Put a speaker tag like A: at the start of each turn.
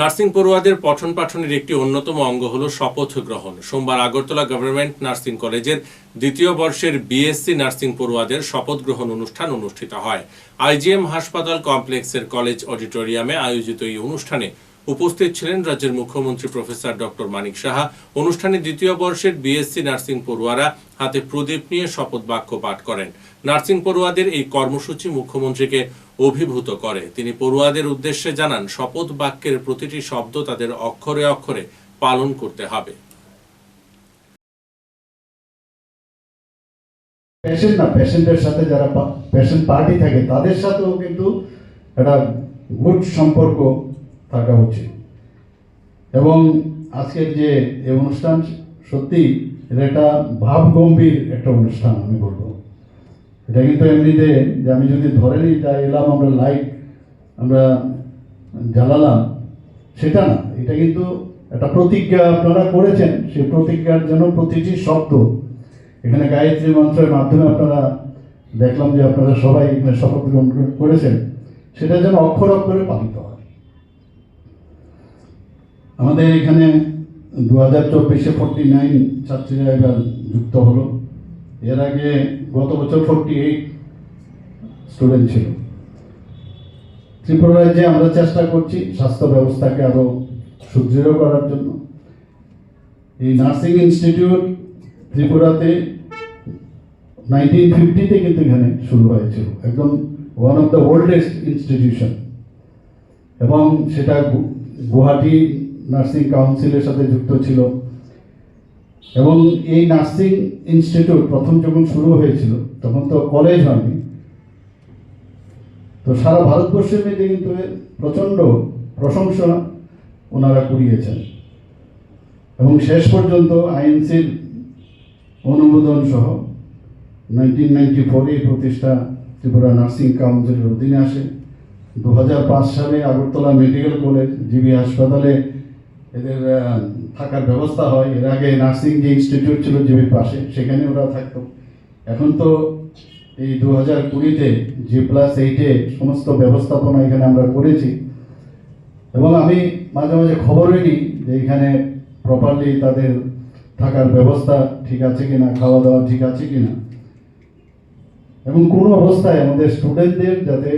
A: Nursing পড়ুয়াদের পঠন পাঠনের একটি অন্যতম অঙ্গ হল শপথ গ্রহণ। সোমবার আগরতলা গভর্নমেন্ট নার্সিং কলেজের দ্বিতীয় বর্ষের বিএসসি নার্সিং পড়ুয়াদের শপথ গ্রহণ অনুষ্ঠান অনুষ্ঠিত হয়। আইজিএম হাসপাতাল কমপ্লেক্সের কলেজ অডিটোরিয়ামে আয়োজিত এই অনুষ্ঠানে উপস্থিত ছিলেন রাজ্যের মুখ্যমন্ত্রী প্রফেসর ডক্টর মানিক সাহা। অনুষ্ঠানে দ্বিতীয় বর্ষের বিএসসি নার্সিং পড়ুয়ারা হাতে প্রদীপ নিয়ে শপথ বাক্য পাঠ করেন। নার্সিং পড়ুয়াদের এই কর্মসূচি মুখ্যমন্ত্রীকে অভিভূত করে। তিনি পড়ুয়াদের উদ্দেশ্যে জানান, শপথ বাক্যের প্রতিটি শব্দ তাদের অক্ষরে অক্ষরে পালন করতে হবে।
B: পেশেন্ট না পেশেন্টের সাথে যারা পেশেন্ট পার্টি থাকে, তাদের সাথেও কিন্তু একটা গুড সম্পর্ক থাকা উচিত। এবং আজকের যে এই অনুষ্ঠান, সত্যি এটা একটা ভাবগম্ভীর একটা অনুষ্ঠান আমি বলব। এটা কিন্তু এমনিতে যে আমি যদি ধরে নিই, যা এলাম, আমরা লাইট, আমরা জ্বালালাম, সেটা না। এটা কিন্তু একটা প্রতিজ্ঞা আপনারা করেছেন, সেই প্রতিজ্ঞার জন্য প্রতিটি শব্দ। এখানে গায়ত্রী মন্ত্রের মাধ্যমে আপনারা দেখলাম যে আপনারা সবাই এখানে শপথ গ্রহণ করেছেন। সেটা যেন অক্ষর অক্ষরে পালিত হয়। আমাদের এখানে দু হাজার চব্বিশে ফোরটি নাইন ছাত্রীরা এবার যুক্ত হলো। এর আগে গত বছর ফোরটি এইট স্টুডেন্ট ছিল। ত্রিপুরা রাজ্যে আমরা চেষ্টা করছি স্বাস্থ্য ব্যবস্থাকে আরও সুদৃঢ় করার জন্য। এই নার্সিং ইনস্টিটিউট ত্রিপুরাতে নাইনটিন ফিফটিতে কিন্তু এখানে শুরু হয়েছিল। একদম one of the oldest institution এবং সেটা গুয়াহাটি নার্সিং কাউন্সিলের সাথে যুক্ত ছিল। এবং এই নার্সিং ইনস্টিটিউট প্রথম যখন শুরু হয়েছিল, তখন তো কলেজ হয়নি। তো সারা ভারতবর্ষের মধ্যে কিন্তু প্রচণ্ড প্রশংসা ওনারা কুড়িয়েছেন। এবং শেষ পর্যন্ত আইএনসির অনুমোদন সহ নাইনটিন নাইনটি ফোরে প্রতিষ্ঠা ত্রিপুরা নার্সিং কাউন্সিলের অধীনে আসে। দু হাজার পাঁচ সালে আগরতলা মেডিকেল কলেজ, জিবি হাসপাতালে এদের থাকার ব্যবস্থা হয়। এর আগে নার্সিং যে ইনস্টিটিউট ছিল জিবির পাশে, সেখানে ওরা থাকতো। এখন তো এই দু হাজার কুড়িতে জি প্লাস এইটে সমস্ত ব্যবস্থাপনা এখানে আমরা করেছি। এবং আমি মাঝে মাঝে খবরই নিই যে এখানে প্রপারলি তাদের থাকার ব্যবস্থা ঠিক আছে কিনা খাওয়া দাওয়া ঠিক আছে কিনা। এবং কোনো অবস্থায় আমাদের স্টুডেন্টদের যাতে